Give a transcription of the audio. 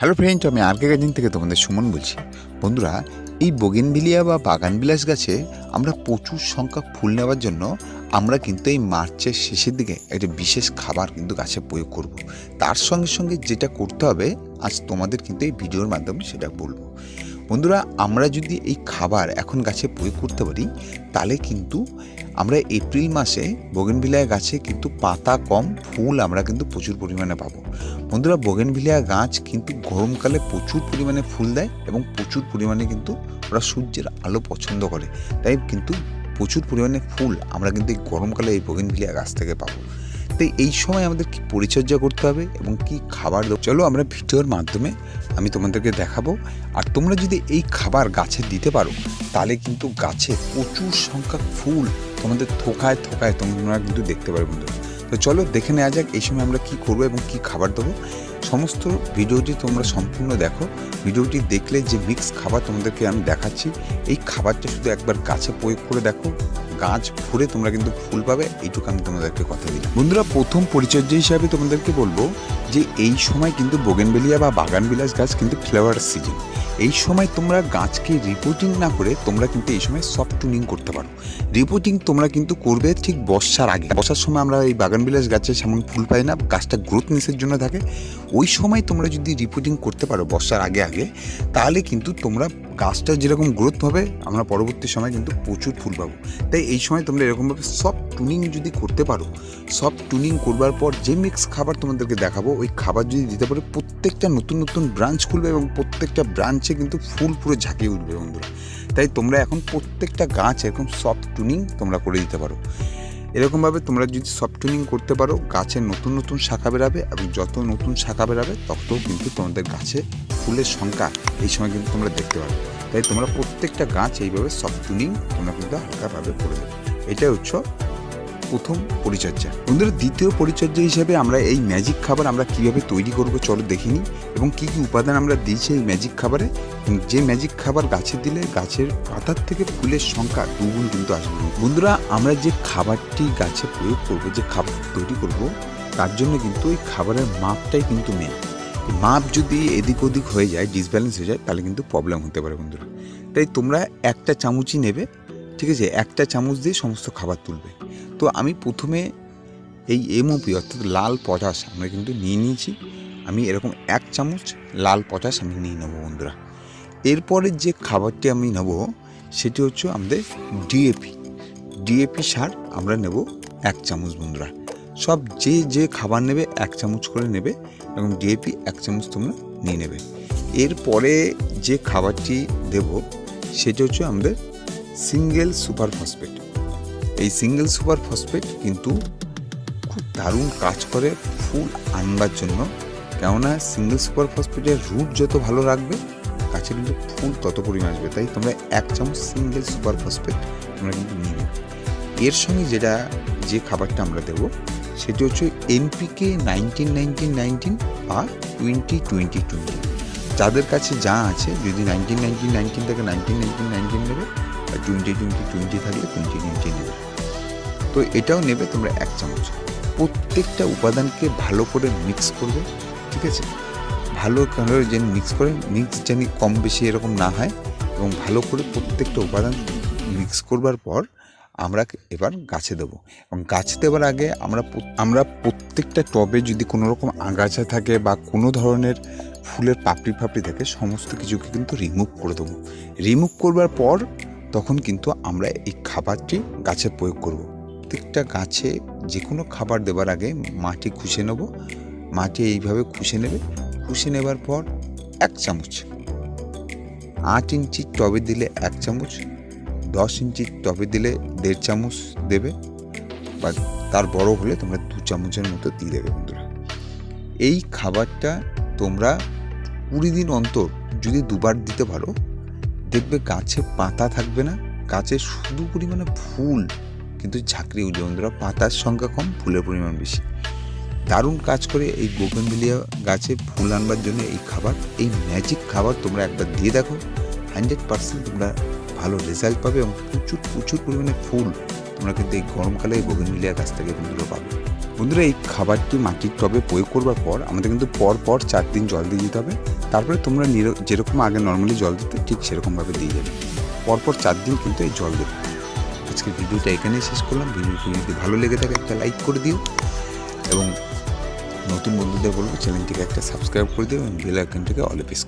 Hello friend, আমি আর কে garden থেকে তোমাদের সুমন বলছি বন্ধুরা, এই বগেনভিলিয়া বা বাগানবিলাস গাছে আমরা প্রচুর সংখ্যক ফুল নেওয়ার জন্য আমরা কিন্তু এই মার্চের শেষের দিকে একটা বিশেষ খাবার কিন্তু গাছে প্রয়োগ করব। তার সঙ্গে সঙ্গে যেটা করতে হবে, আজ তোমাদের কিন্তু এই ভিডিওর মাধ্যমে সেটা বলব বন্ধুরা, আমরা যদি এই খাবার এখন গাছে প্রয়োগ করতে পারি, তাহলে কিন্তু আমরা এপ্রিল মাসে বগেনভিলিয়া গাছে কিন্তু পাতা কম, ফুল আমরা কিন্তু প্রচুর পরিমাণে পাবো। বন্ধুরা, বোগেনভিলিয়া গাছ কিন্তু গরমকালে প্রচুর পরিমাণে ফুল দেয় এবং প্রচুর পরিমাণে কিন্তু ওরা সূর্যের আলো পছন্দ করে। তাই কিন্তু প্রচুর পরিমাণে ফুল আমরা কিন্তু এই গরমকালে এই বোগেনভিলিয়া গাছ থেকে পাবো। তাই এই সময় আমাদের কি পরিচর্যা করতে হবে এবং কি খাবার চলো আমরা ভিডিওর মাধ্যমে আমি তোমাদেরকে দেখাবো। আর তোমরা যদি এই খাবার গাছে দিতে পারো, তাহলে কিন্তু গাছে প্রচুর সংখ্যক ফুল তোমাদের থোকায় থোকায় তোমরা কিন্তু দেখতে পারো বন্ধু তো চলো দেখে নেওয়া যাক এই সময় আমরা কি করব এবং কি খাবার দেবো। সমস্ত ভিডিওটি তোমরা সম্পূর্ণ দেখো। ভিডিওটি দেখলে যে মিক্স খাবার তোমাদেরকে আমি দেখাচ্ছি, এই খাবারটা শুধু একবার গাছে প্রয়োগ করে দেখো। গাছ ভরে তোমরা কিন্তু ফুল পাবে, এইটুকু আমি তোমাদেরকে কথা দিলাম। বন্ধুরা, প্রথম পরিচর্যা হিসাবে তোমাদেরকে বলব যে এই সময় কিন্তু বোগেনবেলিয়া বা বাগান বিলাস গাছ কিন্তু ফ্লেভার সিজন এই সময় তোমরা গাছকে রিপোর্টিং না করে তোমরা কিন্তু এই সময় সফট টুনিং করতে পারো। রিপোর্টিং তোমরা কিন্তু করবে ঠিক বর্ষার আগে। বর্ষার সময় আমরা এই বাগান বিলাস গাছে সেমন ফুল পাই না, গাছটা গ্রোথ নিসের জন্য থাকে। ওই সময় তোমরা যদি রিপোর্টিং করতে পারো বর্ষার আগে আগে, তাহলে কিন্তু তোমরা গাছটা যেরকম গ্রোথ হবে, আমরা পরবর্তী সময় কিন্তু প্রচুর ফুল পাবো। তাই এই সময় তোমরা এরকমভাবে সব টুনিং যদি করতে পারো সব টুনিং করবার পর যে মিক্স খাবার তোমাদেরকে দেখাবো, ওই খাবার যদি দিতে পারো, প্রত্যেকটা নতুন নতুন ব্রাঞ্চ খুলবে এবং প্রত্যেকটা ব্রাঞ্চে কিন্তু ফুল পুরো ঝাঁকিয়ে উঠবে বন্ধুরা। তাই তোমরা এখন প্রত্যেকটা গাছ এরকম সফট টুনিং তোমরা করে দিতে পারো। এরকমভাবে তোমরা যদি সফট টুনিং করতে পারো গাছের নতুন নতুন শাখা বেরাবে এবং যত নতুন শাখা বেরাবে তত কিন্তু তোমাদের গাছে ফুলের সংখ্যা এই সময় কিন্তু তোমরা দেখতে পাবে। তাই তোমরা প্রত্যেকটা গাছ এইভাবে সফট টুনিং তোমরা কিন্তু হালকাভাবে করে দেবে এটাই হচ্ছে প্রথম পরিচর্যা। বন্ধুরা, দ্বিতীয় পরিচর্যা হিসেবে আমরা এই ম্যাজিক খাবার আমরা কীভাবে তৈরি করব চলো দেখিনি এবং কি কি উপাদান আমরা দিয়েছি এই ম্যাজিক খাবারে। যে ম্যাজিক খাবার গাছে দিলে গাছের পাতার থেকে ফুলের সংখ্যা দুগুণ কিন্তু আসবে। বন্ধুরা, আমরা যে খাবারটি গাছে প্রয়োগ করব, যে খাবার তৈরি করব, তার জন্য কিন্তু ওই খাবারের মাপটাই কিন্তু মেন মাপ যদি এদিক ওদিক হয়ে যায় ডিসব্যালেন্স হয়ে যায়, তাহলে কিন্তু প্রবলেম হতে পারে বন্ধুরা। তাই তোমরা একটা চামচই নেবে ঠিক আছে, একটা চামচ দিয়ে সমস্ত খাবার তুলবে। তো আমি প্রথমে এই এমওপি অর্থাৎ লাল পটাশ আমরা কিন্তু নিয়ে নিয়েছি। আমি এরকম এক চামচ লাল পটাশ আমি নিয়ে নেব বন্ধুরা। এরপরে যে খাবারটি আমি নেব, সেটি হচ্ছে আমাদের ডিএপি। ডিএপি সার আমরা নেব এক চামচ বন্ধুরা। সব যে যে খাবার নেবে এক চামচ করে নেবে এবং ডিএপি এক চামচ তোমরা নিয়ে নেবে। এরপরে যে খাবারটি দেব, সেটি হচ্ছে আমাদের সিঙ্গেল সুপার ফসফেট। এই সিঙ্গেল সুপার ফসফেট কিন্তু খুব দারুণ কাজ করে ফুল আনবার জন্য। কেননা সিঙ্গেল সুপার ফসফেটের রুট যত ভালো রাখবে গাছের কিন্তু ফুল তত পরিমাণ আসবে। তাই তোমরা এক চামচ সিঙ্গেল সুপার ফসফেট তোমরা কিন্তু নেবে এর সঙ্গে যেটা, যে খাবারটা আমরা দেবো, সেটি হচ্ছে এনপিকে নাইনটিন নাইনটিন নাইনটিন আর টোয়েন্টি টোয়েন্টি টোয়েন্টি যাদের কাছে যা আছে, যদি নাইনটিন নাইনটিন নাইনটিন থেকে নাইনটিন নাইনটিন নাইনটিন আর টোয়েন্টি টোয়েন্টি টোয়েন্টি থাকলে টোয়েন্টি টোয়েন্টি নেবে। তো এটাও নেবে তোমরা এক চামচ। প্রত্যেকটা উপাদানকে ভালো করে মিক্স করবে, ঠিক আছে? ভালো করে যেন মিক্স করে মিক্স যেন কম বেশি এরকম না হয় এবং ভালো করে প্রত্যেকটা উপাদান মিক্স করবার পর আমরা এবার গাছে দেবো। এবং গাছ দেওয়ার আগে আমরা আমরা প্রত্যেকটা টবে যদি কোনো রকম আগাছা থাকে বা কোনো ধরনের ফুলের পাপড়ি ফাপড়ি থাকে, সমস্ত কিছুকে কিন্তু রিমুভ করে দেবো। রিমুভ করবার পর তখন কিন্তু আমরা এই খাবারটি গাছে প্রয়োগ করব। প্রত্যেকটা গাছে যে কোনো খাবার দেওয়ার আগে মাটি খুশে নেব। মাটি এইভাবে খুশে নেবে। খুশে নেবার পর এক চামচ আট ইঞ্চি টবে দিলে এক চামচ, দশ ইঞ্চি টবে দিলে দেড় চামচ দেবে বা তার বড় হলে তোমরা দু চামচের মতো দিয়ে দেবে বন্ধুরা। এই খাবারটা তোমরা কুড়ি দিন অন্তর যদি দুবার দিতে পারো দেখবে গাছে পাতা থাকবে না, গাছে শুধু পরিমাণে ফুল, কিন্তু ঝাঁকড়ি উঠবে পাতার সংখ্যা কম, ফুলের পরিমাণ বেশি। দারুণ কাজ করে এই বোগেনভিলিয়া গাছে ফুল আনবার জন্য এই খাবার, এই ম্যাজিক খাবার তোমরা একবার দিয়ে দেখো। হান্ড্রেড পার্সেন্ট তোমরা ভালো রেজাল্ট পাবে এবং প্রচুর প্রচুর পরিমাণে ফুল তোমরা কিন্তু এই গরমকালে এই বোগেনভিলিয়া গাছ থেকে বন্ধুরা পাবে। বন্ধুরা, এই খাবারটি মাটির টবে প্রয়োগ করবার পর আমাদের কিন্তু পর পর চার দিন জল দিয়ে দিতে হবে। তারপরে তোমরা যেরকম আগে নর্মালি জল দিতে, ঠিক সেরকমভাবে দিয়ে যাবে পরপর চার দিন কিন্তু এই জল দেবে আজকে ভিডিওটা এখানেই শেষ করলাম। ভিডিওটি যদি ভালো লেগে থাকে, একটা লাইক করে দিও। এবং নতুন বন্ধুদের বলব, চ্যানেলটিকে একটা সাবস্ক্রাইব করে দিও এবং বেল আইকনটিকে অলে প্রেস